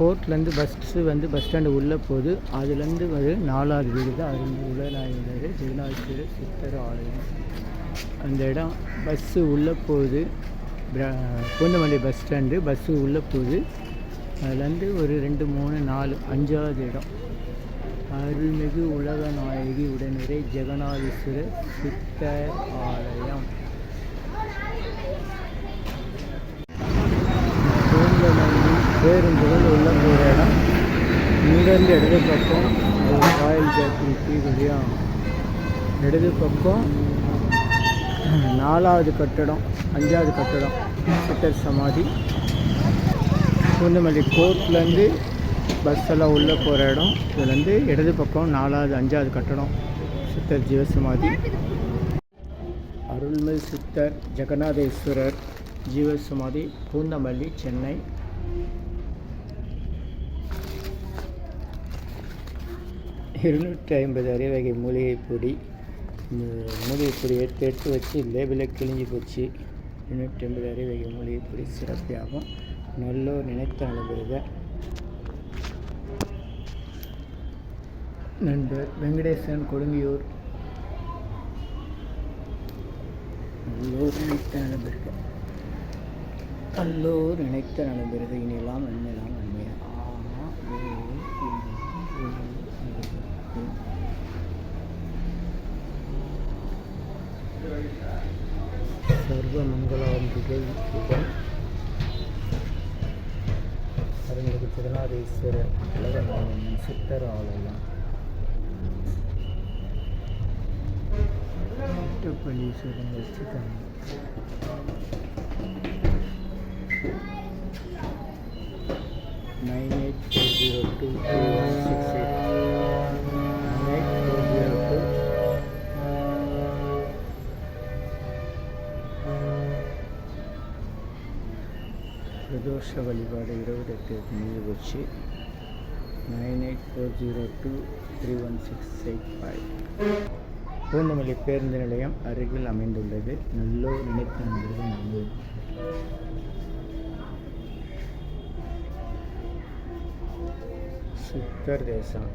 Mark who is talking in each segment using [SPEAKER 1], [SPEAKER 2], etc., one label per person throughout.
[SPEAKER 1] கோர்ட்லேருந்து bus வந்து bus stand உள்ளே போகுது அதுலேருந்து ஒரு நாலாவது வீடு தான். அருள் உலநாயகர் ஜெகநாதேஸ்வரர் சித்தர் ஆலயம் அந்த இடம் பஸ்ஸு உள்ளே போகுது பூந்தமல்லி பஸ் ஸ்டாண்டு பஸ்ஸு உள்ளே போகுது அதுலேருந்து ஒரு ரெண்டு மூணு நாலு அஞ்சாவது இடம். அருள்மிகு உலகநாயகி உடனே ஜெகநாதீஸ்வரர் சித்தர் ஆலயம் பேருந்துகள் உள்ள போகிற இடம். இங்கேருந்து இடது பக்கம் ஒரு ராயல் ஜாக்கிங் டீ இடது பக்கம் நாலாவது கட்டடம் அஞ்சாவது கட்டடம் சித்தர் சமாதி. பூந்தமல்லி கோர்ட்லேருந்து பஸ் எல்லாம் உள்ளே போகிற இடம். இதுலேருந்து இடது பக்கம் நாலாவது அஞ்சாவது கட்டடம் சித்தர் ஜீவசமாதி. அருள்மிகு சித்தர் ஜெகநாதேஸ்வரர் ஜீவசமாதி பூந்தமல்லி சென்னை. இருநூற்றி ஐம்பது அரைவகை மூலிகை பொடி. இந்த மூலிகை பொடியை எடுத்து எடுத்து வச்சு லேபிளை கிழிஞ்சு போச்சு. இருநூற்றி ஐம்பது அரைவகை மூலிகை பொடி சிறப்பியாகும் நல்லோர் நினைத்த அனுபவ நண்பர் வெங்கடேசன் கொடுங்கியூர். நல்லோர் நினைத்த நலம்பெருக நல்லோர் நினைத்த நலம்பெருக இனியெல்லாம் நன்மையெல்லாம் நன்மையா ஆ, ஏ, இ, உ, உ, உ. சர்வ மங்களாம்பிகை சுகம் அருள்மிகு திருநாதீஸ்வரர் உலகநாயகன் சித்தர் ஆலயம். பள்ளீஸ்வரன் வச்சுட்டாங்க nine eight four zero two. Two one six பிரதோஷ வழிபாடு இருபத்தெட்டு முடிவு வச்சு nine eight four zero two three one six eight five. Poonamallee பேருந்து நிலையம் அருகில் அமைந்துள்ளது. நல்லூர் நினைத்த நண்பர்கள் நன்மை சித்தர் தேசம்.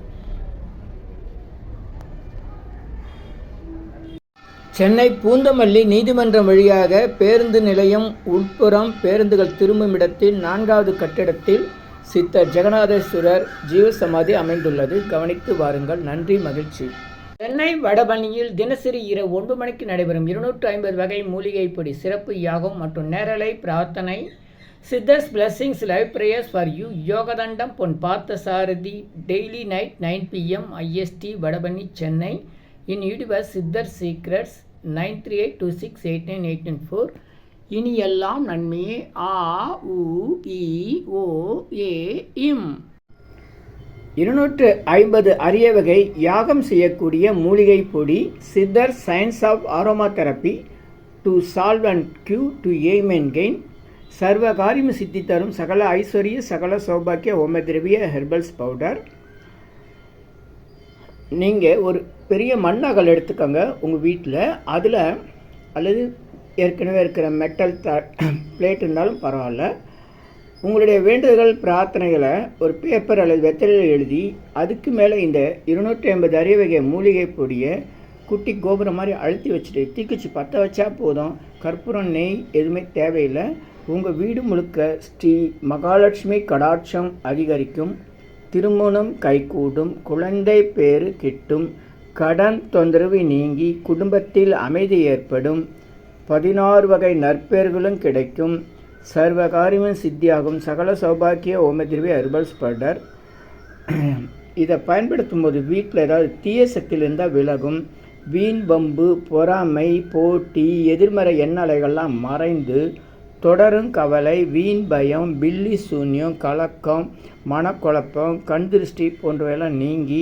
[SPEAKER 1] சென்னை பூந்தமல்லி நீதிமன்றம் வழியாக பேருந்து நிலையம் உட்புறம் பேருந்துகள் திரும்பும் இடத்தில் நான்காவது கட்டிடத்தில் சித்தர் ஜெகநாதேஸ்வரர் ஜீவசமாதி அமைந்துள்ளது. கவனித்து வாருங்கள். நன்றி மகிழ்ச்சி. சென்னை வடபணியில் தினசரி இரவு ஒன்பது மணிக்கு நடைபெறும் இருநூற்று ஐம்பது வகை மூலிகை பொடி சிறப்பு யாகம் மற்றும் நேரலை பிரார்த்தனை. Siddhars blessings live prayers for you யோகதண்டம் Pon Parthasarathy daily night nine PM IST Vadapalani Chennai. In யூடிவர்ஸ் Siddhar secrets nine three eight two six eight nine eight nine four. இனி எல்லாம் நன்மையே. ஆ உ இ ஓ ஏ இம். இருநூற்று ஐம்பது அரிய வகை யாகம் செய்யக்கூடிய மூலிகை பொடி Siddhar science of aroma therapy to solve and cure to aim and gain சர்வ காரியம் சித்தி தரும் சகல ஐஸ்வர்ய சகல சௌபாக்கிய ஓம திரவிய ஹெர்பல்ஸ் பவுடர் நீங்கள் ஒரு பெரிய மண்ணாகல் எடுத்துக்கோங்க உங்கள் வீட்டில் அதில் அல்லது ஏற்கனவே இருக்கிற மெட்டல் த பிளேட் இருந்தாலும் பரவாயில்ல. உங்களுடைய வேண்டுதல்கள் பிரார்த்தனைகளை ஒரு பேப்பர் அல்லது வெத்தலையில் எழுதி அதுக்கு மேலே இந்த இருநூற்றி ஐம்பது அரியவகை மூலிகை பொடியை குட்டி கோபுரம் மாதிரி அழுத்தி வச்சுட்டு தீக்குச்சி பற்ற வச்சா போதும். கற்பூரம் நெய் எதுவுமே தேவையில்லை. உங்கள் வீடு முழுக்க ஸ்ரீ மகாலட்சுமி கடாட்சம் அதிகரிக்கும். திருமணம் கைகூடும். குழந்தை பேறு கிட்டும். கடன் தொந்தரவு நீங்கி குடும்பத்தில் அமைதி ஏற்படும். பதினாறு வகை நற்பெயர்களும் கிடைக்கும். சர்வகாரியமும் சித்தியாகும். சகல சௌபாக்கிய ஓமதிர்வி அர்பல்ஸ் பவுடர் இதை பயன்படுத்தும் போது வீட்டில் ஏதாவது தீய சக்தியிலிருந்தால் விலகும். வீண் பம்பு பொறாமை போட்டி எதிர்மறை எண்ணலைகள்லாம் மறைந்து தொடரும் கவலை வீண் பயம் பில்லி சூன்யம் கலக்கம் மனக்குழப்பம் கண் திருஷ்டி போன்றவையெல்லாம் நீங்கி